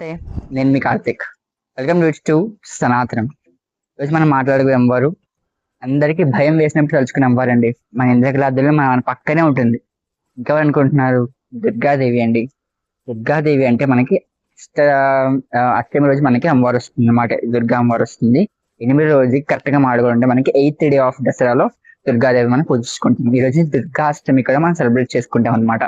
నమస్తే నేను మీ Karthik. Welcome to to Sanatanam ఈరోజు మనం మాట్లాడుకునే అమ్మవారు అందరికీ భయం వేసినప్పుడు తలుచుకునే అమ్మవారు అండి. మన ఇంద్రకలాద్దులో మన పక్కనే ఉంటుంది. ఇంకెవరు అనుకుంటున్నారు దుర్గాదేవి అండి. దుర్గాదేవి అంటే మనకి అష్ట అష్టమి రోజు మనకి అమ్మవారు వస్తుంది అన్నమాట. దుర్గా అమ్మవారు వస్తుంది. ఎనిమిది రోజు కరెక్ట్గా మాడుకుంటే మనకి ఎయిత్ డే ఆఫ్ దసరాలో దుర్గాదేవి మనం పూజించుకుంటాం. ఈ రోజు దుర్గాష్టమి కూడా మనం సెలబ్రేట్ చేసుకుంటాం అనమాట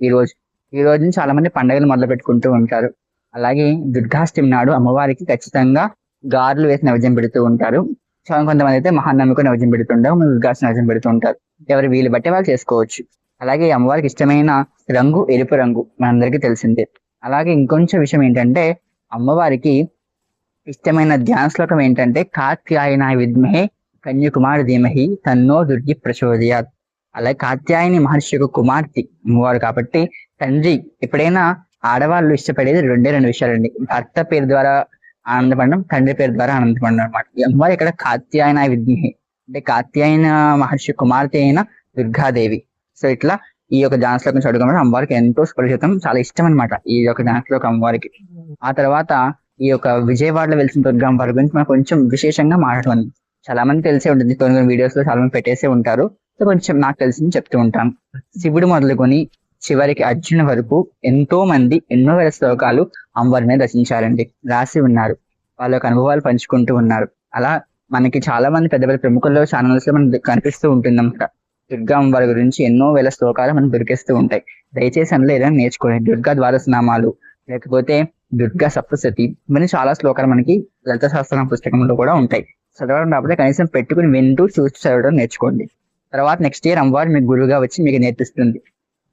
ఈ రోజు ఈ రోజు చాలా మంది పండుగలు మొదలు పెట్టుకుంటూ ఉంటారు. అలాగే దుర్గాష్టమి నాడు అమ్మవారికి ఖచ్చితంగా గారులు వేసి నైవేద్యం పెడుతూ ఉంటారు. కొంతమంది అయితే మహానవమికి నైవేద్యం పెడుతుంటారు దుర్గాష్టమి నైవేద్యం పెడుతూ ఉంటారు ఎవరి వీలు బట్టి వాళ్ళు చేసుకోవచ్చు. అలాగే అమ్మవారికి ఇష్టమైన రంగు ఎరుపు రంగు మనందరికీ తెలిసిందే. అలాగే ఇంకొంచెం విషయం ఏంటంటే అమ్మవారికి ఇష్టమైన ధ్యాన శ్లోకం ఏంటంటే కాత్యాయన విద్మహే కన్యకుమార్ ధీమహి తన్నో దుర్గి ప్రచోదయాత్. అలాగే కాత్యాయని మహర్షి యొక్క కుమార్తె అమ్మవారు కాబట్టి తండ్రి ఎప్పుడైనా ఆడవాళ్ళు ఇష్టపడేది రెండే రెండు విషయాలండి. భర్త పేరు ద్వారా ఆనందపడడం తండ్రి పేరు ద్వారా ఆనందపడడం అనమాట ఈ అమ్మవారు ఇక్కడ కాత్యాయన విద్మహి అంటే కాత్యాయన మహర్షి కుమార్తె అయిన దుర్గాదేవి. సో ఇట్లా ఈ యొక్క ధ్యాన శ్లోకం చదువుకోవడం అమ్మవారికి ఎంతో సుపరిచితం చాలా ఇష్టం అనమాట ఈ యొక్క ధ్యాన శ్లోకం అమ్మవారికి. ఆ తర్వాత ఈ యొక్క విజయవాడలో వెలిసిన దుర్గమ్మ వారి గురించి మనం కొంచెం విశేషంగా మాట్లాడమని చాలా మంది తెలిసే ఉంటుంది. కొన్ని కొన్ని వీడియోస్లో చాలా మంది పెట్టేసే ఉంటారు. సో కొంచెం నాకు తెలిసింది చెప్తూ ఉంటాను. శివుడు మొదలుకొని చివరికి అర్జున వరకు ఎంతో మంది ఎన్నో వేల శ్లోకాలు అమ్మవారి మీద రచించారండి. రాసి ఉన్నారు. వాళ్ళ యొక్క అనుభవాలు పంచుకుంటూ ఉన్నారు. అలా మనకి చాలా మంది పెద్ద పెద్ద ప్రముఖుల్లో ఛానల్స్లో మనకి కనిపిస్తూ ఉంటుందన్నమాట. దుర్గా అమ్మవారి గురించి ఎన్నో వేల శ్లోకాలు మనకు దొరికేస్తూ ఉంటాయి. దయచేసి అందులో ఏదైనా నేర్చుకోండి. దుర్గా ద్వాదశ నామాలు లేకపోతే దుర్గా సప్తశతి ఇవన్నీ చాలా శ్లోకాలు మనకి లలిత శాస్త్రం పుస్తకంలో కూడా ఉంటాయి. చదవడం రాకపోతే కనీసం పెట్టుకుని వింటూ చూసి చదవడం నేర్చుకోండి. తర్వాత నెక్స్ట్ ఇయర్ అమ్మవారు మీకు గురువుగా వచ్చి మీకు నేర్పిస్తుంది.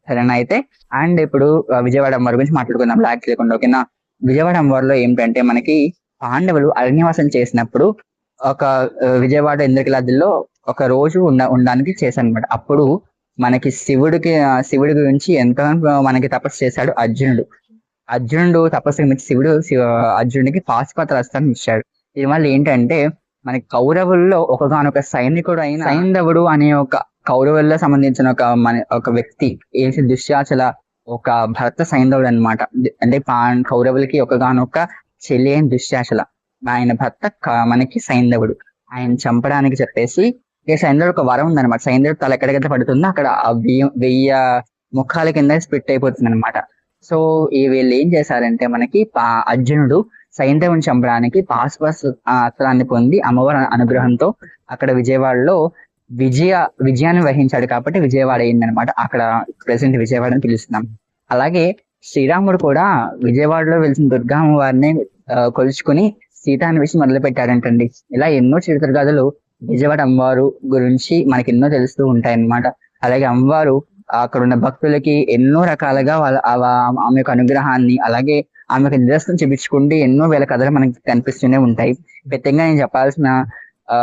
సరేనా అయితే? అండ్ ఇప్పుడు విజయవాడ అమ్మవారి గురించి మాట్లాడుకుందాం. బ్లాక్ లేకుండా ఓకేనా? విజయవాడ అమ్మవారిలో ఏంటంటే మనకి పాండవులు అరణ్యవాసం చేసినప్పుడు ఒక విజయవాడ ఇంద్రకిలాదిలో ఒక రోజు ఉండ ఉండడానికి చేశాను అనమాట అప్పుడు మనకి శివుడికి శివుడి గురించి ఎంతో మనకి తపస్సు చేశాడు అర్జునుడు. అర్జునుడు తపస్సు మించి శివుడు శివ అర్జునుడికి పాశుపత్ర అస్త్రాన్ని ఇచ్చాడు. దీనివల్ల ఏంటంటే మనకి కౌరవుల్లో ఒకగానొక సైనికుడు అయిన సైంధవుడు అనే ఒక కౌరవుల్లో సంబంధించిన ఒక మన ఒక వ్యక్తి ఏంటి దుశ్యాచల ఒక భర్త సైంధవుడు అన్నమాట. అంటే పా- కౌరవులకి ఒకగానొక చెల్లి అయిన దుశ్యాచల. ఆయన భర్త మనకి సైంధవుడు. ఆయన చంపడానికి చెప్పేసి ఈ సైంధవుడు ఒక వరం ఉందన్నమాట. సైంధవుడు తల ఎక్కడికైతే పడుతుందో అక్కడ ఆ వెయ్యి వెయ్యి ముఖాల కింద స్ప్లిట్ అయిపోతుంది అనమాట సో ఈ వీళ్ళు ఏం చేశారంటే మనకి పా- అర్జునుడు సైంధవుని చంపడానికి పాశ్వ అస్త్రాన్ని పొంది అమ్మవారి అనుగ్రహంతో అక్కడ విజయవాడలో విజయ విజయాన్ని వహించాడు కాబట్టి విజయవాడ అయిందనమాట అక్కడ ప్రెసెంట్ విజయవాడ అని పిలుస్తున్నాం. అలాగే శ్రీరాముడు కూడా విజయవాడలో వెలిసిన దుర్గామ్మ వారిని కొలుచుకుని సీత అనే విషయం మొదలు పెట్టారంటండి ఇలా ఎన్నో చరిత్ర కథలు విజయవాడ అమ్మవారు గురించి మనకి ఎన్నో తెలుస్తూ ఉంటాయన్నమాట. అలాగే అమ్మవారు అక్కడ ఉన్న భక్తులకి ఎన్నో రకాలుగా వాళ్ళ ఆమె యొక్క అనుగ్రహాన్ని అలాగే ఆమె యొక్క నిదర్శనం చూపించుకుంటే ఎన్నో వేల కథలు మనకి కనిపిస్తూనే ఉంటాయి. ప్రత్యేకంగా నేను చెప్పాల్సిన ఆ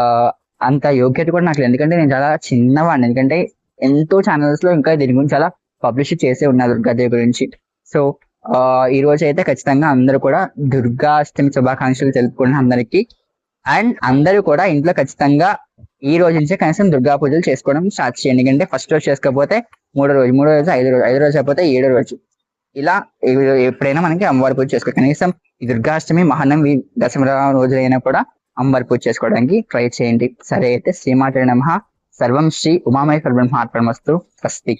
అంత యోగ్యత కూడా నాకు ఎందుకంటే నేను చాలా చిన్నవాడిని. ఎందుకంటే ఎంతో ఛానల్స్లో ఇంకా దీని గురించి చాలా పబ్లిష్ చేసే ఉన్నారు దుర్గాదేవి గురించి. సో ఈ రోజు అయితే ఖచ్చితంగా అందరూ కూడా దుర్గాష్టమి శుభాకాంక్షలు తెలుపుకున్న అందరికీ. అండ్ అందరూ కూడా ఇంట్లో ఖచ్చితంగా ఈ రోజు నుంచే కనీసం దుర్గా పూజలు చేసుకోవడం స్టార్ట్ చేయండి. ఎందుకంటే ఫస్ట్ రోజు చేసుకోకపోతే మూడో రోజు మూడో రోజు ఐదో రోజు ఐదో రోజు అయిపోతే ఏడో రోజు. ఇలా ఎప్పుడైనా మనకి అమ్మవారి పూజ చేసుకో కనీసం ఈ దుర్గాష్టమి మహానవి దసరా రోజులైనా కూడా అమ్మవారి పూజ చేసుకోవడానికి ట్రై చేయండి. సరే అయితే శ్రీమాత నమ. సర్వం శ్రీ ఉమామయ బ్రహ్మార్పణమస్తు. స్వస్తి.